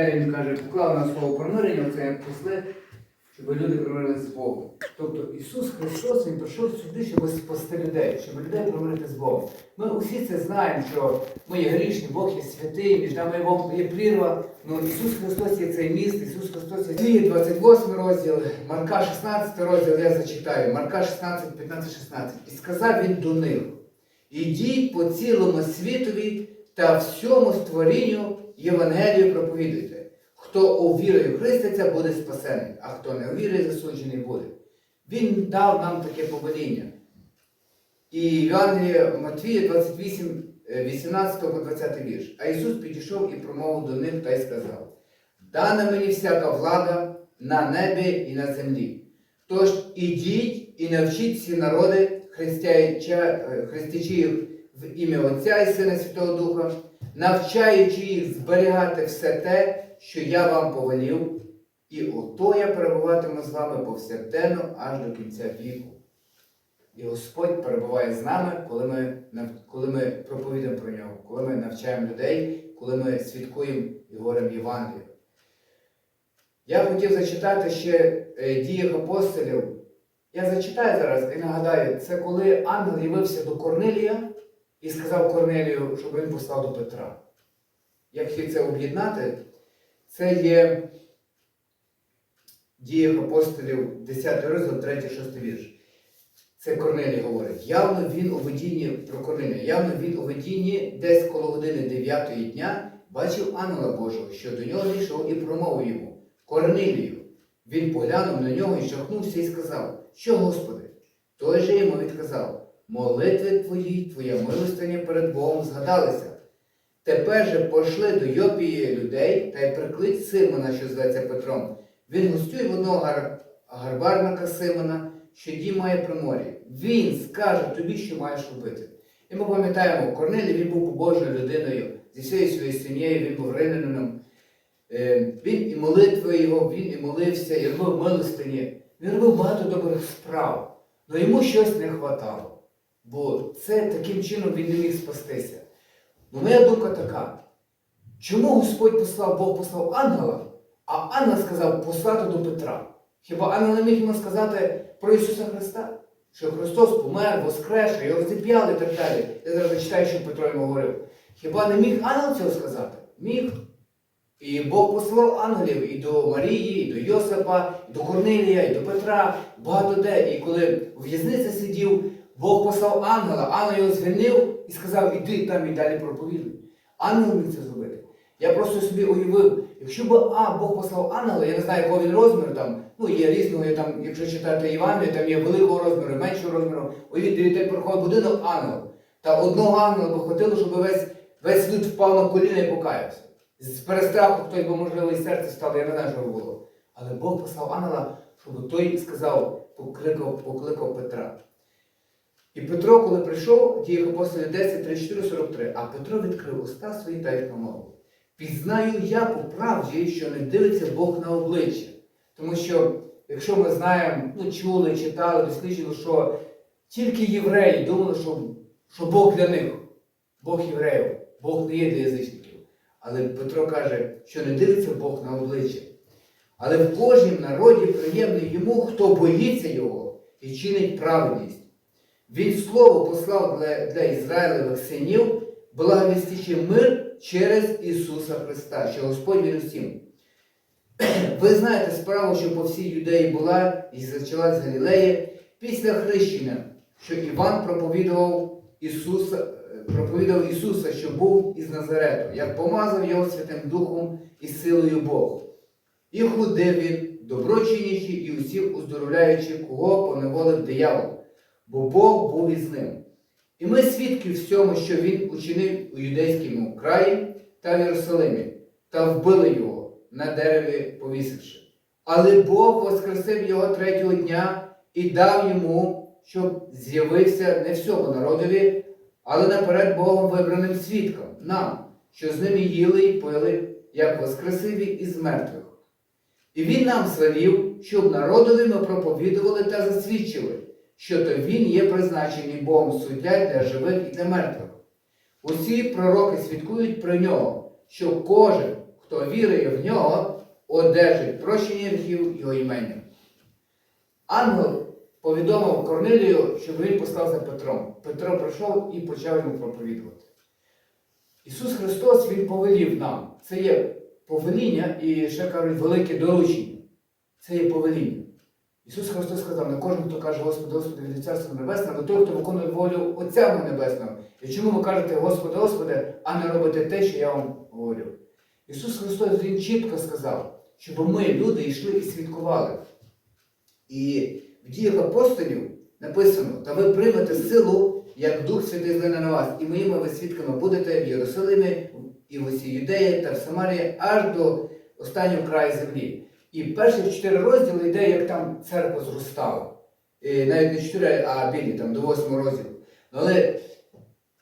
Він каже, поклав на слово примирення, це як посли, щоб люди примирилися з Богом. Тобто Ісус Христос Він прийшов сюди, щоб спасти людей, щоб людей примирити з Богом. Ми усі це знаємо, що ми є грішні, Бог є святий, між нами і Богом є прірва. Ну Ісус Христос є цей міст, Ісус Христос є Дії, 28 розділ, Марка 16 розділ, я зачитаю, Марка 16, 15, 16. І сказав він до них: Ідіть по цілому світові та всьому створінню Євангелію проповідуйте. Хто увірує в Христиця, буде спасений, а хто не увірує, засуджений буде. Він дав нам таке повеління. І Євангелія Матвія 28, е, 18 по 20 вірш. А Ісус підійшов і промовив до них та й сказав: Дана мені всяка влада на небі і на землі. Тож ідіть і навчіть всі народи, е, хрестячи їх в ім'я Отця і Сина Святого Духа, навчаючи їх зберігати все те, що я вам повелів, і ото я перебуватиму з вами повсякденно аж до кінця віку. І Господь перебуває з нами, коли ми, коли ми проповідуємо про нього, коли ми навчаємо людей, коли ми свідкуємо і говоримо Євангелію. Я хотів зачитати ще е, діях апостолів. Я зачитаю зараз і нагадаю, це коли ангел явився до Корнелія і сказав Корнелію, щоб він послав до Петра. Як хотів це об'єднати, це є діях апостолів 10 розділ, 3-6 вірш. Це Корнелій говорить. Явно він у видінні про Корнелія, явно він у видінні десь коло години 9 дня бачив ангела Божого, що до нього зійшов і промовив йому Корнелію. Він поглянув на нього і жахнувся і сказав, що Господи? Той же йому відказав, молитви твої, твоя милостиня перед Богом згадалися. Тепер же пошли до Йопії людей та й приклич Симона, що зветься Петром. Він гостює в одного гар... гарбарника Симона, що дім має при морі. Він скаже тобі, що маєш робити. І ми пам'ятаємо, Корнелій він був побожною людиною, зі всією своєю сім'єю, він був римлянином. Е, Він і молитви його, він і молився, і робив милостині. Він робив багато добрих справ. Але йому щось не хватало. Бо це таким чином він не міг спастися. Ну, моя думка така. Чому Господь послав, Бог послав ангела, а ангел сказав послати до Петра? Хіба ангел не міг йому сказати про Ісуса Христа? Що Христос помер, воскрес, його розіп'яли і так далі. Я зараз читаю, що Петро йому говорив. Хіба не міг ангел цього сказати? Міг. І Бог послав ангелів і до Марії, і до Йосипа, і до Корнилія, і до Петра, багато де. І коли в в'язниці сидів, Бог послав ангела, ангел його звільнив і сказав, іди там і далі проповідуй. Ангел міг це зробити. Я просто собі уявив, якщо б а, Бог послав ангела, я не знаю, якого він розміру там, ну є різного, є там, якщо читати Євангелія, там є великого розміру, меншого розміру. Уявіть, дивіться, проходить будинок ангел. Та одного ангела би хватило, щоб весь, весь люд впав на коліна і покаявся. З перестраху хтось би, можливо, і серце стало, я не знаю, що було. Але Бог послав ангела, щоб той сказав, покликав, покликав Петра. І Петро, коли прийшов, діях апостолів 10, 34, 43, а Петро відкрив уста свої та й промовив. Пізнаю я по правді, що не дивиться Бог на обличчя. Тому що, якщо ми знаємо, ну чули, читали, досліджували, що тільки євреї думали, що, що Бог для них, Бог євреїв, Бог не є для язичників. Але Петро каже, що не дивиться Бог на обличчя. Але в кожнім народі приємний йому, хто боїться його і чинить праведність. Він слово послав для, для Ізраїлевих синів, благовістичи мир через Ісуса Христа, що Господь він усім. Ви знаєте справу, що по всій юдеї була і зачалась з Галілеї після хрещення, що Іван проповідував Ісуса, проповідав Ісуса, що був із Назарету, як помазав його Святим Духом і силою Богу. І худив він, доброчинячи і усіх оздоровляючи, кого поневолив диявол, бо Бог був із ним. І ми свідки всьому, що він учинив у юдейському краї та в Єрусалимі, та вбили його на дереві повісивши. Але Бог воскресив його третього дня і дав йому, щоб з'явився не всьому народові, але наперед Богом вибраним свідкам, нам, що з ними їли і пили, як воскресиві із мертвих. І він нам звелів, щоб народові ми проповідували та засвідчили, що то він є призначений Богом суддя для живих і для мертвих. Усі пророки свідкують про нього, що кожен, хто вірує в нього, одержить прощення гріхів його іменем. Ангел повідомив Корнилію, щоб він послав за Петром. Петро прийшов і почав йому проповідувати. Ісус Христос Він повелів нам. Це є повеління і ще кажуть велике доручення. Це є повеління. Ісус Христос сказав, не кожен, хто каже Господи, Господи, від Царства Небесного, але той, хто виконує волю Отця Небесного. І чому ви кажете Господи, Господи, а не робите те, що я вам говорю? Ісус Христос Він чітко сказав, щоб ми, люди, йшли і свідкували. І в діях апостолів написано, та ви приймете силу, як Дух Святий злине на вас, і моїми ви свідками будете в Єрусалимі, і в усій Юдеї та в Самарії аж до останнього краю землі. І перші чотири розділи йде, як там церква зростала. І навіть не чотири, а білі, там до восьмого розділу. Але,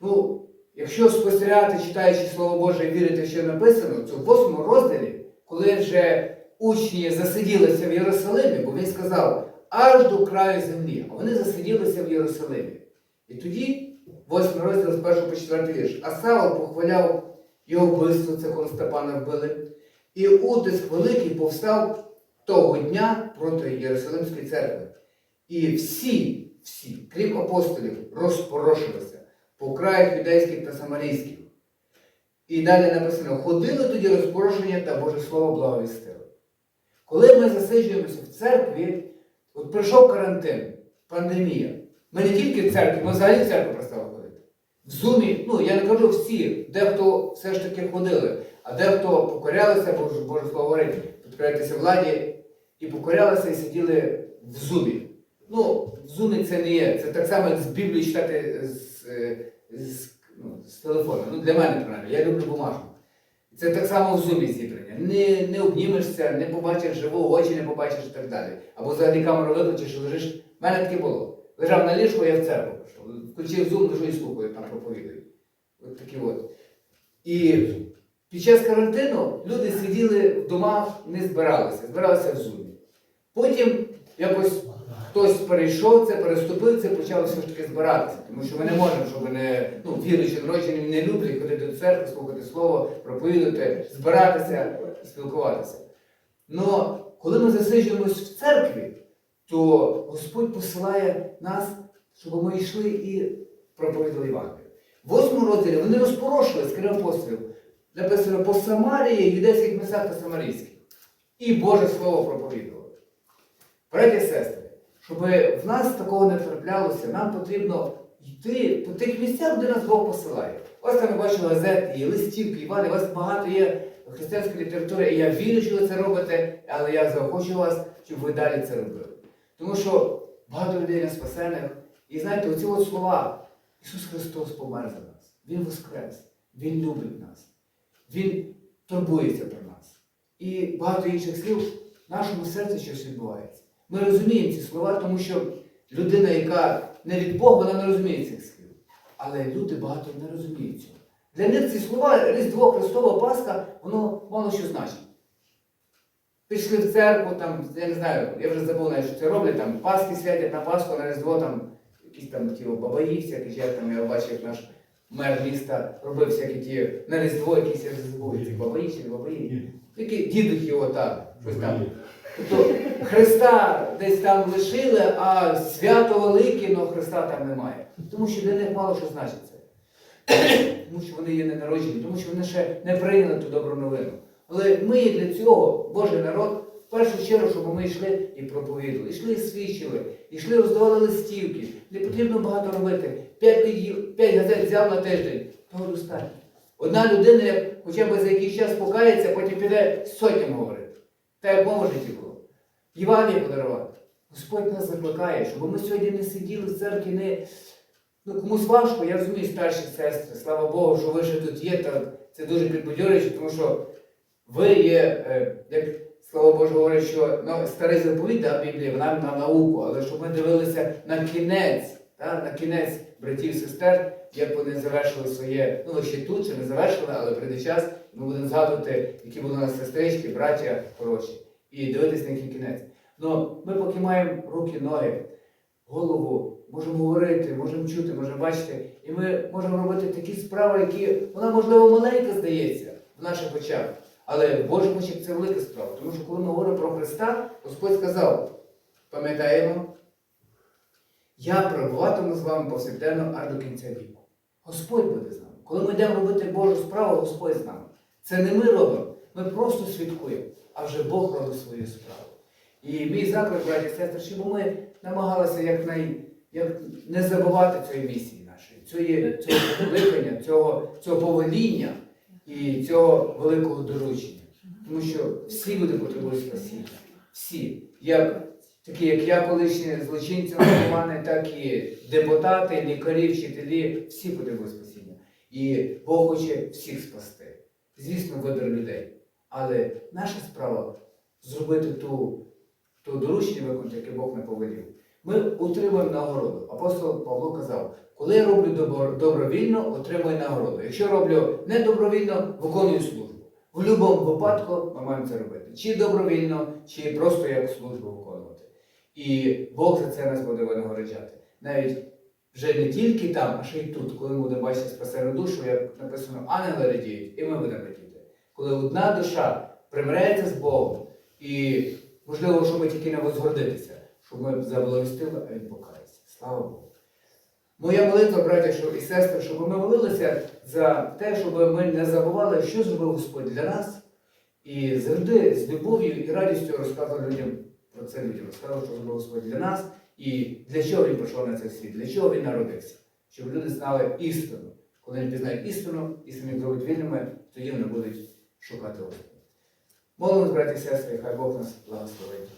ну, якщо спостерігати, читаючи Слово Боже і вірити, що написано, то в восьмому розділі, коли вже учні засиділися в Єрусалимі, бо він сказав, аж до краю землі, а вони засиділися в Єрусалимі. І тоді, восьмий розділ з першого по четвертий вірш, а Савол похваляв його вбивство, це коли Степана вбили. І утиск великий повстав того дня проти Єрусалимської церкви. І всі, всі, крім апостолів, розпорошилися по краях юдейських та самарійських. І далі написано: ходили тоді розпорошення та Боже Слово благовістили. Коли ми засиджуємося в церкві, от прийшов карантин, пандемія. Ми не тільки в церкві, ми взагалі церкву ходити. В зумі, ну я не кажу всі, дехто все ж таки ходили, а дехто покорялися, Боже, Боже Слово говорить, підкоряйтеся владі, і покорялися і сиділи в зумі. Ну, в зумі це не є. Це так само, як з Біблії читати з, е, з, ну, з телефону. Ну, для мене, принаймні, я люблю бумажку. Це так само в зумі зібрання. Не, не обнімешся, не побачиш живого, очі не побачиш і так далі. Або взагалі камеру виключиш лежиш. У мене таке було. Лежав на ліжку, я в церкву пішов. Включив зум, лежу і слухаю, там проповідують. От такі от. І під час карантину люди сиділи в домах, не збиралися, збиралися в зумі. Потім якось хтось перейшов це, переступив це, почали все ж таки збиратися. Тому що ми не можемо, щоб не ну, віруючі народжені не люблять ходити до церкви, слухати слово, проповідати, збиратися спілкуватися. Но коли ми засиджуємось в церкві, то Господь посилає нас, щоб ми йшли і проповідали Євангелію. В восьмому розділі вони розпорошились, крім апостолів. Написано по Самарії, юдейських містах та самарійських. І Боже Слово проповідували. Браті і сестри, щоб в нас такого не траплялося, нам потрібно йти по тих місцях, де нас Бог посилає. Вас там я бачу газети, і листівки, Івани, у вас багато є християнської літератури, і я вірю, що ви це робите, але я заохочу вас, щоб ви далі це робили. Тому що багато людей не спасених. І знаєте, оці от слова, Ісус Христос помер за нас. Він воскрес, Він любить нас, Він турбується про нас. І багато інших слів в нашому серці щось відбувається. Ми розуміємо ці слова, тому що людина, яка не від Бога, вона не розуміє цих слів. Але люди багато не розуміють цього. Для них ці слова Різдво Христова Пасха, воно мало що значить. Пішли в церкву, там, я не знаю, я вже забув, що це роблять, там Пасхи святять на Пасху, на Різдво, там якісь там ті бабаї, всякі, чи там я бачив, як наш мер міста робив всякі ті на Різдво, якісь я вже забув, ці бабаї чи не бабаї. Такі дідухи отак, щось там. Тобто Христа десь там лишили, а свято велике, але Христа там немає. Тому що для них мало що значить це. Тому що вони є ненароджені, тому що вони ще не прийняли ту добру новину. Але ми для цього, Божий народ, в першу чергу, щоб ми йшли і проповідували, йшли і свідчили, йшли, роздавали листівки. Не потрібно багато робити. П'ять, п'ять газет взяв на тиждень, того достатньо. Одна людина, як хоча б за якийсь час покається, потім піде сотням говорити. Та як в житті було. Євангеліє подарувати. Господь нас закликає, щоб ми сьогодні не сиділи в церкві, не. Ну, комусь важко, я розумію старші сестри. Слава Богу, що ви ще тут є, та це дуже підбадьорююче, тому що ви є, е, як Слово Боже говорить, що ну, старий заповідь, да, Біблія, вона на науку, але щоб ми дивилися на кінець, та, на кінець братів і сестер, як вони завершили своє, ну ще тут, чи не завершили, але прийде час, ми будемо згадувати, які були у нас сестрички, браття хороші, і дивитися на їхній кінець. Ну, ми поки маємо руки, ноги, голову, можемо говорити, можемо чути, можемо бачити, і ми можемо робити такі справи, які вона, можливо, маленька здається в наших очах. Але в Божих очах це велика справа. Тому що коли ми говоримо про Христа, Господь сказав, пам'ятаємо, я перебуватиму з вами повсякденно аж до кінця віку. Господь буде з нами. Коли ми йдемо робити Божу справу, Господь з нами. Це не ми робимо, ми просто свідкуємо, а вже Бог робить свою справу. І мій заклик, браті і сестри, щоб ми намагалися якнай, як не забувати цієї місії нашої, цієї, цього покликання, цього, цього повеління і цього великого доручення. Тому що всі люди потребують спасіння. Всі. Як, такі, як я, колишні злочинці наркомани, так і депутати, лікарі, вчителі, всі потребують спасіння. І Бог хоче всіх спасти. Звісно, вибір людей. Але наша справа зробити ту, ту доручення виконати, яке Бог не повелів. Ми отримуємо нагороду. Апостол Павло казав, коли я роблю добровільно, отримую нагороду. Якщо роблю недобровільно, виконую службу. В будь-якому випадку ми маємо це робити. Чи добровільно, чи просто як службу виконувати. І Бог за це нас буде винагороджати. Навіть вже не тільки там, а ще й тут, коли ми будемо бачити спасену душу, як написано, ангели радіють, і ми будемо радіти. Коли одна душа примиряється з Богом, і можливо, що ми тільки не возгордитися, щоб ми заблагостили, а він покається. Слава Богу. Моя молитва, браття і сестри, щоб ми молилися за те, щоб ми не забували, що зробив Господь для нас, і завжди з любов'ю і радістю розказував людям про це людям, розказував, що зробив Господь для нас, і для чого він прийшов на цей світ, для чого він народився, щоб люди знали істину. Коли вони пізнають істину, істину їх зробить вільними, тоді вони будуть шукати Господа. Молимось, браті і сестри, хай Бог нас благословить.